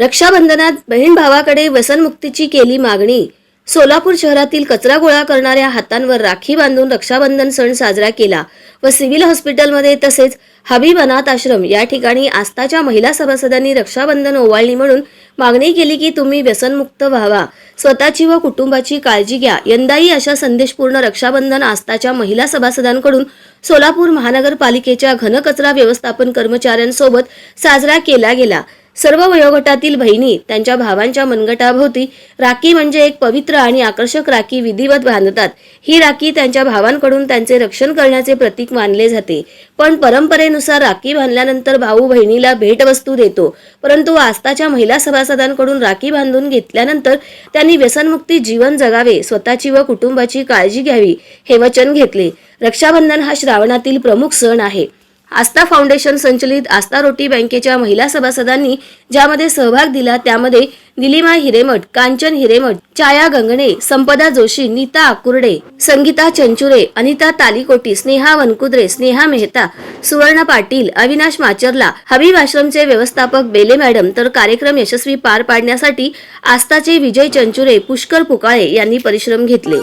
रक्षाबंधनात बहीण भावाकडे व्यसनमुक्तीची केली मागणी. सोलापूर शहरातील कचरा गोळा करणाऱ्या हातांवर राखी बांधून रक्षाबंधन सण साजरा केला व सिव्हिल हॉस्पिटलमध्ये तसेच हबीब अनाथ आश्रम या ठिकाणी आस्थाच्या महिला सभासदांनी रक्षाबंधन ओवाळणी म्हणून मागणी केली की तुम्ही व्यसनमुक्त व्हावा. स्वतःची व कुटुंबाची काळजी घ्या. यंदाही अशा संदेशपूर्ण रक्षाबंधन आस्थाच्या महिला सभासदांकडून सोलापूर महानगरपालिकेच्या घनकचरा व्यवस्थापन कर्मचाऱ्यांसोबत साजरा केला गेला. सर्व वयोगटातील बहिणी त्यांच्या भावांच्या मनगटाभोवती राखी म्हणजे एक पवित्र आणि आकर्षक राखी विधिवत बांधतात. ही राखी त्यांच्या भावांकडून त्यांचे रक्षण करण्याचे प्रतीक मानले जाते. पण परंपरेनुसार राखी बांधल्यानंतर भाऊ बहिणीला भेटवस्तू देतो. परंतु आस्थाच्या महिला सभासदांकडून राखी बांधून घेतल्यानंतर त्यांनी व्यसनमुक्ती जीवन जगावे स्वतःची व कुटुंबाची काळजी घ्यावी हे वचन घेतले. रक्षाबंधन हा श्रावणातील प्रमुख सण आहे. आस्था फाउंडेशन संचलित आस्था रोटी बँकेच्या महिला सभासदांनी ज्यामध्ये सहभाग दिला त्यामध्ये निलिमा हिरेमठ कांचन हिरेमठ छाया गंगणे संपदा जोशी नीता आकुर्डे संगीता चंचुरे अनिता तालीकोटी स्नेहा वनकुद्रे स्नेहा मेहता सुवर्ण पाटील अविनाश माचरला हबीब आश्रमचे व्यवस्थापक बेले मॅडम तर कार्यक्रम यशस्वी पार पाडण्यासाठी आस्थाचे विजय चंचुरे पुष्कर पुकाळे यांनी परिश्रम घेतले.